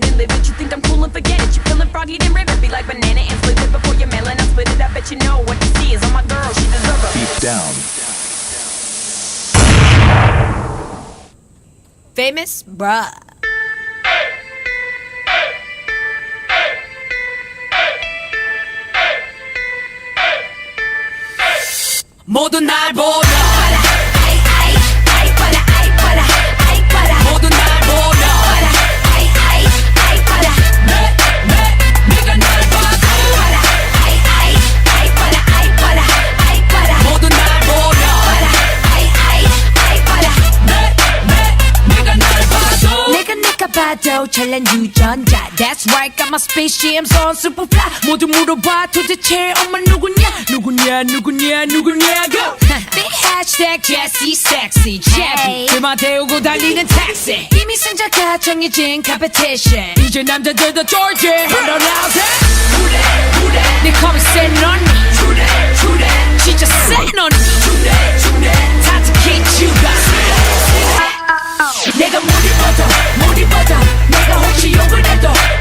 and live it. You think I'm cool and forget it. You feeling froggy, then rip it. Be like banana and split it before you're. I split it. I bet you know what you see is on my girl. She deserves it. Deep down. Famous? Bruh. 모두 날 보라 잘난 유전자. That's right got my spaceships on superfly. 모두 물어봐 도대체 엄마 누구냐? 누구냐 누구냐 누구냐고 Big hashtag Jesse sexy. Chevy 그만 태우고 달리는 택시 이미 승자가 정해진 competition. 이제 남자들도 쫄지. Run around 내 컴이 센 언니 진짜 센 언니 다 지켜주가 내가 못 입어도 못 입어도 she open that door.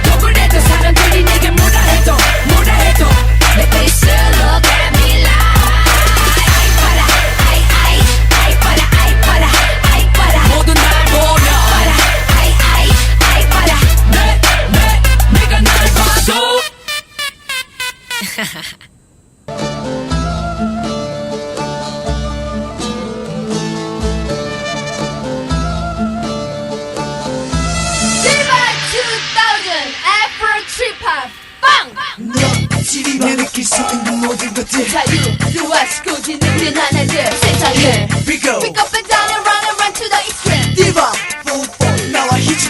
지리내 느낄 수 있는 모든 것들 자유, 루아스, 꾸지, 느끼는 하나들 세상을 We go Pick up and down and run and run to the extreme 디바 뽀뽀 나와 히치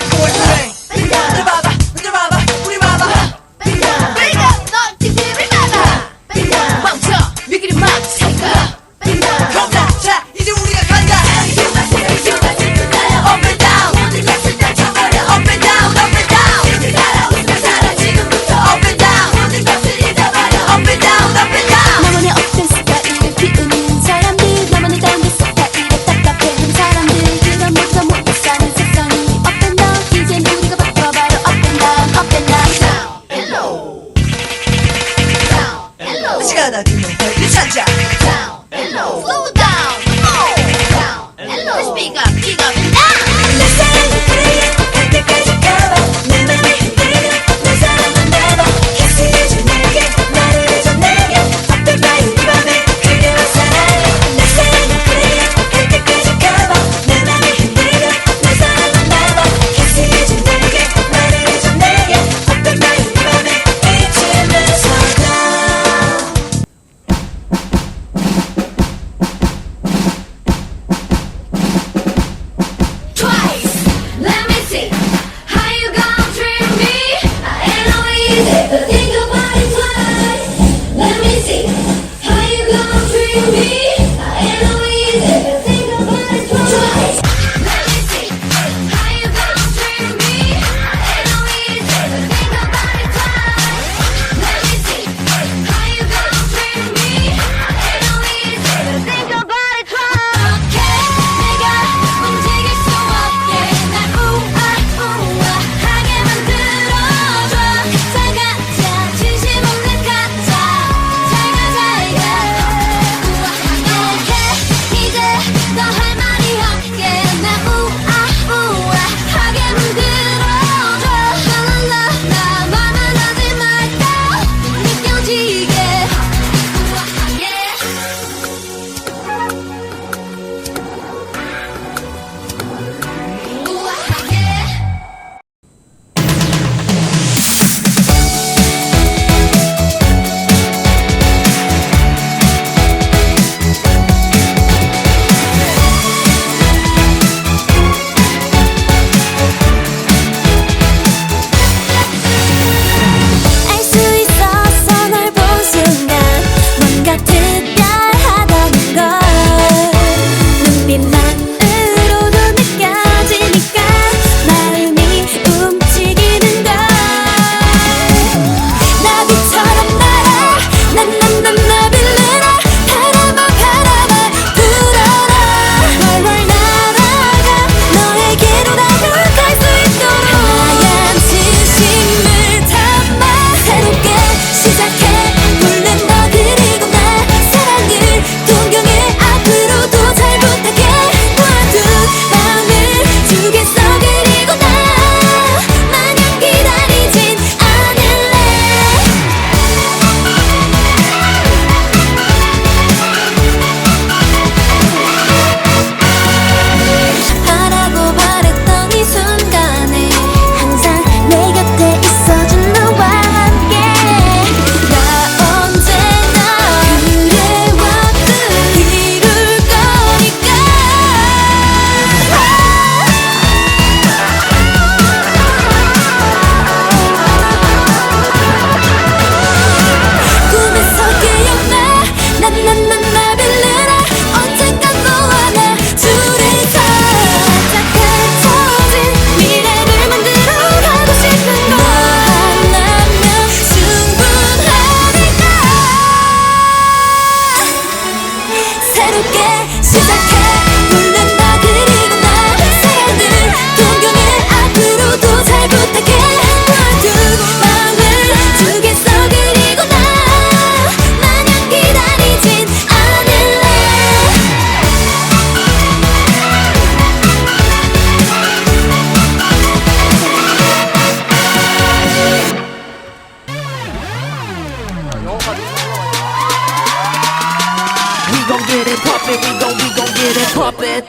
need a puppet.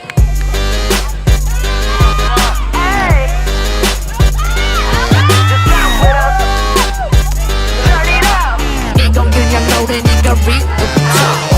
이건 그냥 노래니까 리듬